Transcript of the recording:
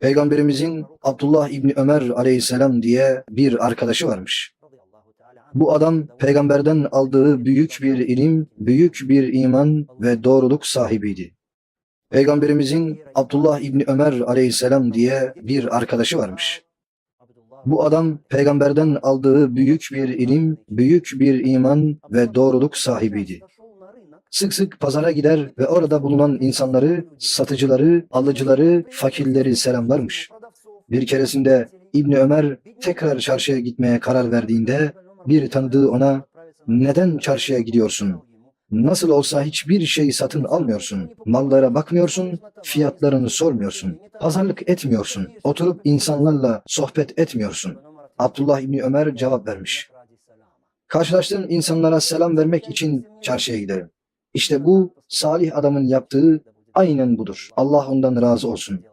Peygamberimizin Abdullah İbni Ömer aleyhisselam diye bir arkadaşı varmış. Bu adam peygamberden aldığı büyük bir ilim, büyük bir iman ve doğruluk sahibiydi. Peygamberimizin Abdullah İbni Ömer aleyhisselam diye bir arkadaşı varmış. Bu adam peygamberden aldığı büyük bir ilim, büyük bir iman ve doğruluk sahibiydi. Sık sık pazara gider ve orada bulunan insanları, satıcıları, alıcıları, fakirleri selamlarmış. Bir keresinde İbni Ömer tekrar çarşıya gitmeye karar verdiğinde bir tanıdığı ona neden çarşıya gidiyorsun? Nasıl olsa hiçbir şey satın almıyorsun. Mallara bakmıyorsun, fiyatlarını sormuyorsun. Pazarlık etmiyorsun. Oturup insanlarla sohbet etmiyorsun. Abdullah İbni Ömer cevap vermiş. Karşılaştığım insanlara selam vermek için çarşıya giderim. İşte bu salih adamın yaptığı aynen budur. Allah ondan razı olsun.